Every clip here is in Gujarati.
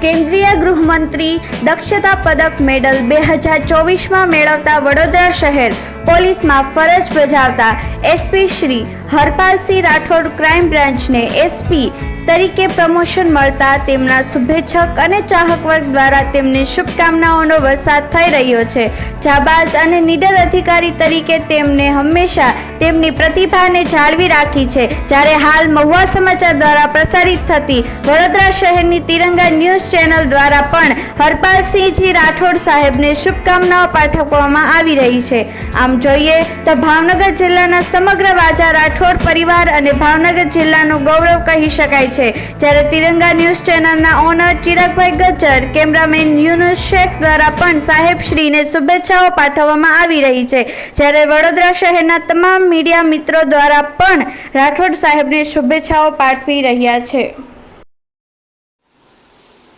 કેન્દ્રીય ગૃહમંત્રી દક્ષતા પદક મેડલ બે હજાર ચોવીસમાં મેળવતા વડોદરા શહેર પોલીસમાં ફરજ બજાવતા એસપી શ્રી હરપાલસિંહ રાઠોડ ક્રાઇમ બ્રાન્ચને એસપી તરીકે પ્રમોશન મળતા તેમના શુભેચ્છક અને ચાહક વર્ગ દ્વારા તેમને શુભકામનાઓનો વરસાદ થઈ રહ્યો છે. જાબાઝ અને નીડર અધિકારી તરીકે તેમને હંમેશા તેમની પ્રતિભાને જાળવી રાખી છે. જ્યારે હાલ મહુવા સમાચાર દ્વારા પ્રસારિત થતી વડોદરા શહેરની તિરંગા ન્યૂઝ ચેનલ દ્વારા પણ હરપાલસિંહજી રાઠોડ સાહેબને શુભકામનાઓ પાઠવવામાં આવી રહી છે. આમ જોઈએ તો ભાવનગર જિલ્લાના સમગ્ર વાજા રાઠોડ પરિવાર અને ભાવનગર જિલ્લાનું ગૌરવ કહી શકાય છે. જ્યારે તિરંગા ન્યૂઝ ચેનલના ઓનર ચિરાગભાઈ ગજ્જર, કેમેરામેન યુનુસ શેખ દ્વારા પણ સાહેબશ્રીને શુભેચ્છાઓ પાઠવવામાં આવી રહી છે. જ્યારે વડોદરા શહેરના તમામ મીડિયા મિત્રો દ્વારા પણ રાઠોડ સાહેબને શુભેચ્છાઓ પાઠવી રહ્યા છે.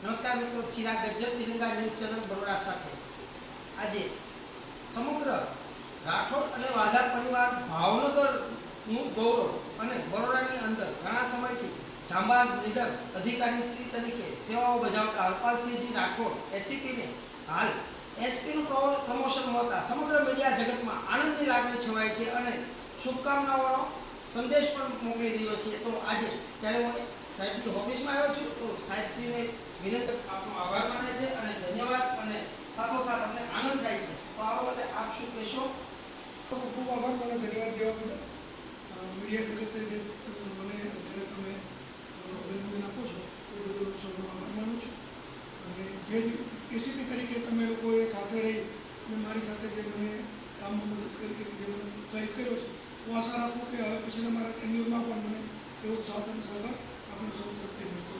નમસ્કાર મિત્રો, ચિરાગ ગજ્જર, તિરંગા ન્યૂઝ ચેનલ બરોડા સાથે. આજે સમગ્ર રાઠોડ અને વાઝા પરિવાર ભાવનગરનું ગૌરવ અને બરોડાની અંદર ઘણા સમયથી જાંબાઝ લીડર અધિકારી શ્રી તરીકે સેવાઓ બજાવતા હરપાલસિંહજી રાઠોડ એસીપીને હાલ એસપીનું પ્રમોશન મળતા સમગ્ર મીડિયા જગતમાં આનંદની લાગણી છવાય છે અને શુભકામનાઓનો સંદેશ પણ મોકલી રહ્યો છે. તો આજે જ્યારે હું સાહેબની ઓફિસમાં આવ્યો છું, તો સાહેબશ્રીને વિનંતી આપનો આભાર માને છે અને ધન્યવાદ અને સાથોસાથ અમને આનંદ થાય છે. તો આ બાબતે આપ શું કહેશો? ખૂબ આભાર. મને ધન્યવાદ દેવા બદલ. મીડિયા જગતે જે મને જ્યારે તમે અ, અભિનંદન આપો છો એ બદલ સૌનો આભાર માનું છું અને જે એસીપી તરીકે તમે લોકોએ સાથે રહી અને મારી સાથે જે મને કામમાં મદદ કરી છે, જે મને ઉત્સાહિત કર્યો છે, હું આશા રાખું કે હવે પછીના મારા ટેન્યુરમાં પણ મને એવો સાથ અને સહકાર આપણે સૌ તરફથી મળતો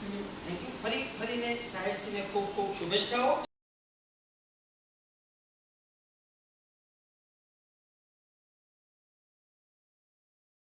ધન્યવાદ. થેન્ક ફરી, ફરીને સાહેબશ્રીને ખૂબ ખૂબ શુભેચ્છાઓ.